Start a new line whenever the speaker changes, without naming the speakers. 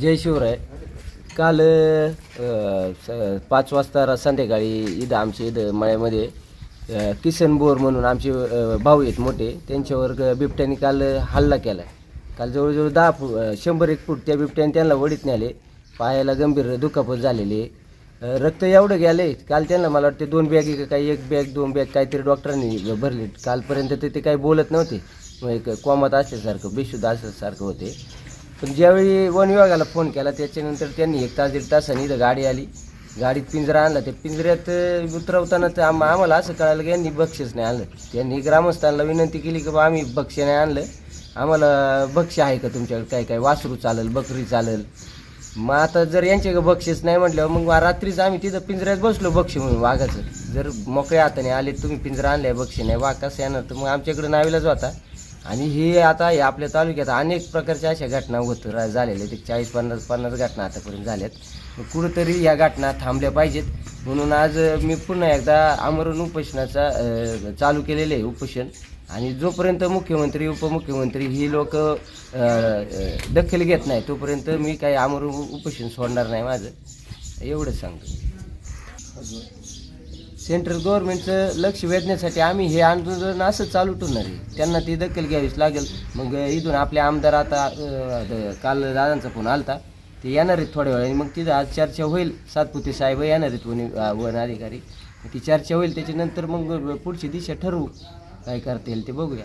जय शिवराय काल अ, स- पाच वाजता रा- संध्याकाळी इथं आमच्या इथं मळ्यामध्ये अ, किसन बोर म्हणून आमचे अ, भाऊ आहेत मोठे त्यांच्यावर ग- बिबट्याने काल हल्ला केला. काल जवळजवळ दहा फूट अ, शंभर एक फूट त्या बिबट्याने त्यांना वडीत नेले पायाला गंभीर दुखापत झालेली. आहे. अ, रक्त एवढं गेले काल त्यांना मला वाटते दोन बॅग एक काही एक बॅग दोन बॅग काहीतरी डॉक्टरांनी भरले कालपर्यंत ते ते काही बोलत नव्हते. मग एक कोमात असल्यासारखं बेशुद्ध असल्यासारखं होते. पण ज्यावेळी वन विभागाला फोन केला त्याच्यानंतर त्यांनी एक तास दीड तासाने इथं गाडी आली. गाडीत पिंजरा आणला. त्या पिंजऱ्यात उतरवताना तर आम आम्हाला असं कळालं की यांनी बक्षीस नाही आणलं. त्यांनी ग्रामस्थांना विनंती केली की बा आम्ही बक्ष नाही आणलं. आम्हाला बक्ष आहे का तुमच्याकडे? काय काय? वासरू चालेल बकरी चालेल. मग आता जर यांच्याकडे बक्षीस नाही म्हटल्यावर मग रात्रीच आम्ही तिथं पिंजऱ्यात बसलो बक्षी म्हणून वाघाचं. जर मोकळ्या हाताने आले तुम्ही पिंजरा आणलाय बक्षी नाही. वाघ कसं येणार? तर मग आमच्याकडे नावीलाच होता. आणि हे आता हे आपल्या तालुक्यात अनेक प्रकारच्या अशा घटना होत झालेल्या आहेत. एक चाळीस पन्नास पन्नास घटना आतापर्यंत झाल्यात. कुठंतरी या घटना थांबल्या पाहिजेत. म्हणून आज मी पुन्हा एकदा आमरण उपोषणाचा चालू केलेलं आहे उपोषण. आणि जोपर्यंत मुख्यमंत्री उपमुख्यमंत्री ही लोक दखल घेत नाही तोपर्यंत मी काही आमरण उपोषण सोडणार नाही माझं. एवढंच सांगतो. सेंट्रल गव्हर्नमेंटचं लक्ष वेधण्यासाठी आम्ही हे आंदोलन असं चालू ठेवणार आहे. त्यांना ती दखल घ्यावीच लागेल. मग इथून आपले आमदार आता द- काल दादांचा फोन आलता. ते येणार आहेत थोड्या वेळाने. मग तिथं आज चर्चा होईल. सातपुते साहेब येणार आहेत वन वन अधिकारी. ती चर्चा होईल. त्याच्यानंतर मग पुढची दिशा ठरवू. काय करता येईल ते बघूया.